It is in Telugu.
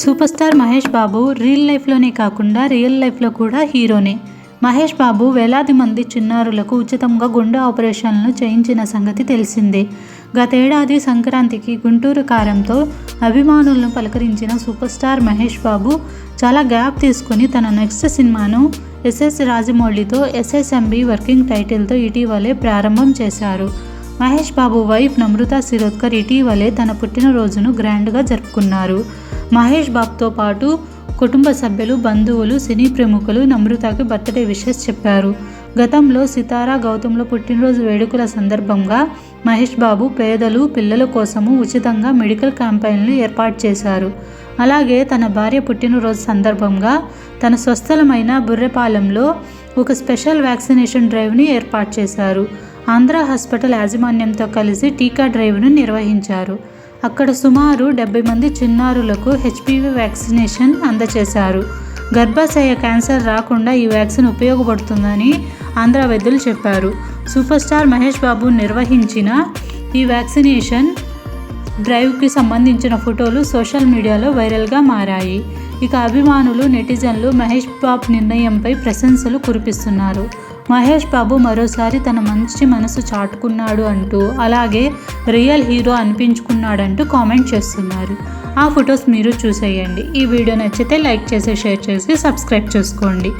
Super star Mahesh Babu real లైఫ్లోనే కాకుండా రియల్ లైఫ్లో కూడా హీరోనే. మహేష్ బాబు వేలాది మంది చిన్నారులకు ఉచితంగా గుండె ఆపరేషన్లను చేయించిన సంగతి తెలిసిందే. గతేడాది సంక్రాంతికి గుంటూరు కారంతో అభిమానులను పలకరించిన సూపర్ స్టార్ మహేష్ బాబు చాలా గ్యాప్ తీసుకుని తన నెక్స్ట్ సినిమాను ఎస్ఎస్ రాజమౌళితో ఎస్ఎస్ఎంబి వర్కింగ్ టైటిల్తో ఇటీవలే ప్రారంభం చేశారు. మహేష్ బాబు వైఫ్ నమృత శిరోద్కర్ ఇటీవలే తన పుట్టినరోజును గ్రాండ్గా జరుపుకున్నారు. మహేష్ బాబుతో పాటు కుటుంబ సభ్యులు బంధువులు సినీ ప్రముఖులు నమ్రతకు బర్త్డే విషెస్ చెప్పారు. గతంలో సితారా గౌతంలో పుట్టినరోజు వేడుకల సందర్భంగా మహేష్ బాబు పేదలు పిల్లల కోసము ఉచితంగా మెడికల్ క్యాంపెయిన్లు ఏర్పాటు చేశారు. అలాగే తన భార్య పుట్టినరోజు సందర్భంగా తన స్వస్థలమైన బుర్రెపాలెంలో ఒక స్పెషల్ వ్యాక్సినేషన్ డ్రైవ్ని ఏర్పాటు చేశారు. ఆంధ్ర హాస్పిటల్ యాజమాన్యంతో కలిసి టీకా డ్రైవ్ను నిర్వహించారు. అక్కడ సుమారు డెబ్బై మంది చిన్నారులకు హెచ్పివి వ్యాక్సినేషన్ అందజేశారు గర్భాశయ క్యాన్సర్ రాకుండా ఈ వ్యాక్సిన్ ఉపయోగపడుతుందని ఆంధ్ర వైద్యులు చెప్పారు. సూపర్ స్టార్ మహేష్ బాబు నిర్వహించిన ఈ వ్యాక్సినేషన్ డ్రైవ్కి సంబంధించిన ఫోటోలు సోషల్ మీడియాలో వైరల్గా మారాయి. ఇక అభిమానులు నెటిజన్లు మహేష్ బాబు నిర్ణయంపై ప్రశంసలు కురిపిస్తున్నారు. మహేష్ బాబు మరోసారి తన మంచి మనసు చాటుకున్నాడు అంటూ అలాగే రియల్ హీరో అనిపించుకున్నాడంటూ కామెంట్ చేస్తున్నారు. ఆ ఫొటోస్ మీరు చూసేయండి. ఈ వీడియో నచ్చితే లైక్ చేసి షేర్ చేసి సబ్స్క్రైబ్ చేసుకోండి.